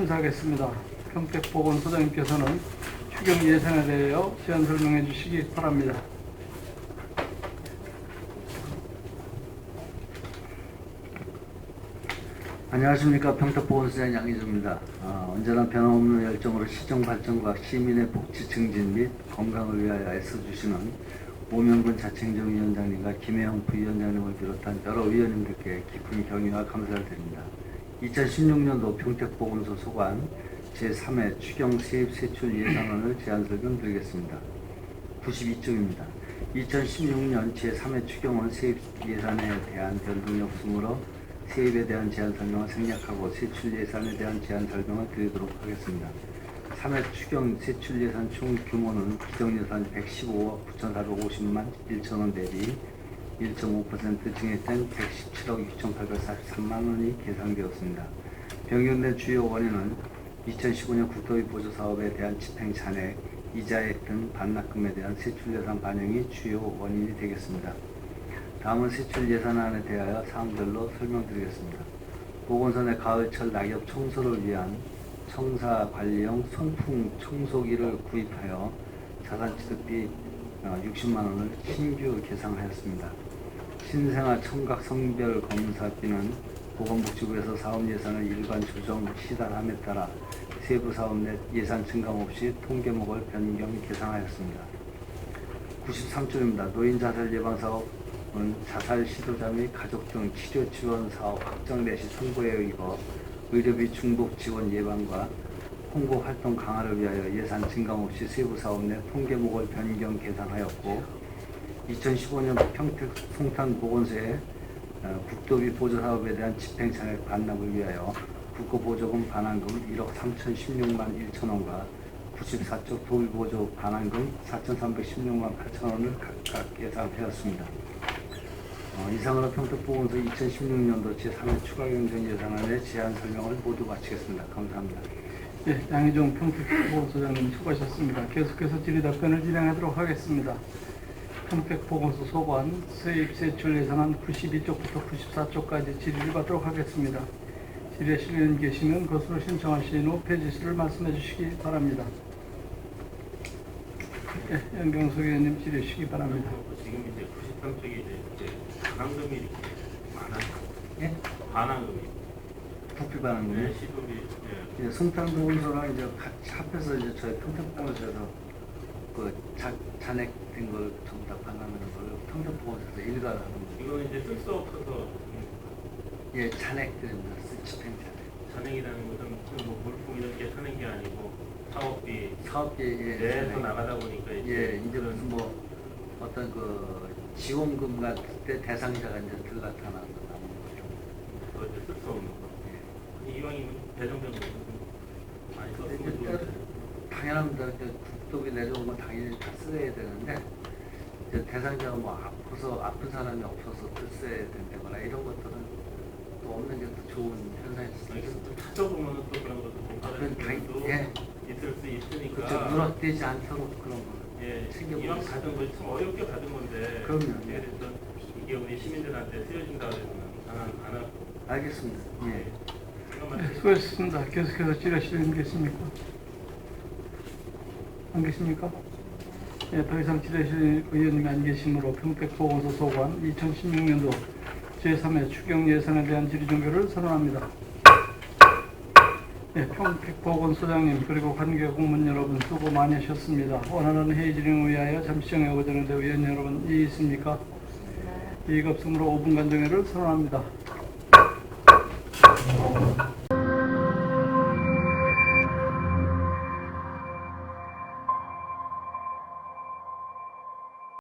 하겠습니다. 평택보건소장님께서는 추경 예산에 대하여 제안 설명해 주시기 바랍니다. 안녕하십니까 평택보건소장 양희조입니다. 아, 언제나 변함없는 열정으로 시정 발전과 시민의 복지 증진 및 건강을 위하여 애써주시는 오명근 자치행정위원장님과 김혜영 부위원장님을 비롯한 여러 위원님들께 깊은 경의와 감사를 드립니다. 2016년도 평택보건소 소관 제3회 추경 세입 세출 예산안을 제안 설명드리겠습니다. 92쪽입니다. 2016년 제3회 추경은 세입 예산에 대한 변동이 없으므로 세입에 대한 제한 설명을 생략하고 세출 예산에 대한 제한 설명을 드리도록 하겠습니다. 3회 추경 세출 예산 총 규모는 기정 예산 115억 9,450만 1천 원 대비 1.5% 증액된 117억 6,843만 원이 계산되었습니다. 변경된 주요 원인은 2015년 국토비 보조 사업에 대한 집행 잔액, 이자액 등 반납금에 대한 세출 예산 반영이 주요 원인이 되겠습니다. 다음은 세출 예산안에 대하여 사항별로 설명드리겠습니다. 보건소 내 가을철 낙엽 청소를 위한 청사 관리용 송풍 청소기를 구입하여 자산취득비 60만 원을 신규 계상하였습니다. 신생아 청각 성별 검사비는 보건복지부에서 사업 예산을 일반 조정 시달함에 따라 세부 사업 내 예산 증감 없이 통계목을 변경 계상하였습니다. 93조입니다. 노인 자살 예방 사업은 자살 시도자 및 가족 등 치료 지원 사업 확정 내시 선고에 의거 의료비 중복 지원 예방과 홍보 활동 강화를 위하여 예산 증감 없이 세부 사업 내 통계목을 변경 계상하였고 2015년 평택 송탄 보건소에 어, 국도비 보조 사업에 대한 집행 잔액 반납을 위하여 국고 보조금 반환금 1억 3,016만 1천 원과 94쪽 도비 보조 반환금 4,316만 8천 원을 각각 예상하였습니다. 어, 이상으로 평택보건소 2016년도 제3회 추가 경정 예산안의 제안 설명을 모두 마치겠습니다. 감사합니다. 예, 양희종 평택보건소장님 수고하셨습니다. 계속해서 질의 답변을 진행하도록 하겠습니다. 평택보건소 소관 세입 세출 예산안 92쪽부터 94쪽까지 질의를 받도록 하겠습니다. 질의 실행 계시면 것으로 신청하신 후 폐지수를 말씀해 주시기 바랍니다. 예, 연경수 의원님 질의 주시기 바랍니다. 지금 이제 93쪽에 이제, 반환금이 이렇게 많아요. 예? 반환금이. 반환금요? 네. 예. 예, 송탄보건소랑 이제 같이 합해서 이제 저희 평택보건소에서 그 자, 잔액된 걸 전부 다 반환하는 걸 평택보건소에서 일괄 하는 거예요. 이거는 이제 쓸 수 없어서 예, 잔액들입니다. 집행 잔액. 잔액이라는 것은 무슨 뭐 물품 이런 게 사는 게 아니고 사업비 사업비 예, 내에서 잔액. 나가다 보니까 예, 이제 무슨 뭐 어떤 그 지원금 같은 때 대상자가 이제 들 나타나는 거 나오는 거죠. 그거 이제 쓸 수 없는 이왕이면 배정된 거 많이 근데 썼으면 이제 좋은데. 당연합니다. 이제 국도비 내려온 건 당연히 다 써야 되는데 이제 대상자가 뭐 아파서 아픈 사람이 없어서 또 써야 된다거나 이런 것들은 또 없는 게더 좋은 현상일 수도 있습니다. 또 찾아보면 또 그런 것도 그건 당- 받아줄 수도 예. 있을 수 있으니까. 그렇죠. 누락되지 않도록 그런 거. 예, 있어요. 받은 거참 어렵게 받은 건데. 그럼요. 예, 그래서 이게 우리 시민들한테 쓰여진다 그러면 안, 안 하고. 알겠습니다. 예. 예, 수고하셨습니다. 계속해서 계십니까? 안 계십니까? 예, 더 이상 질의실 의원님이 안 계시므로 평택보건소 소관 2016년도 제3회 추경 예산에 대한 질의 종결을 선언합니다. 예, 평택보건소장님 그리고 관계 공무원 여러분 수고 많이 하셨습니다. 원하는 회의 진행을 위하여 잠시 정해 오전인데 의원 여러분 이의 있습니까? 이의가 없으므로 5분간 정회를 선언합니다.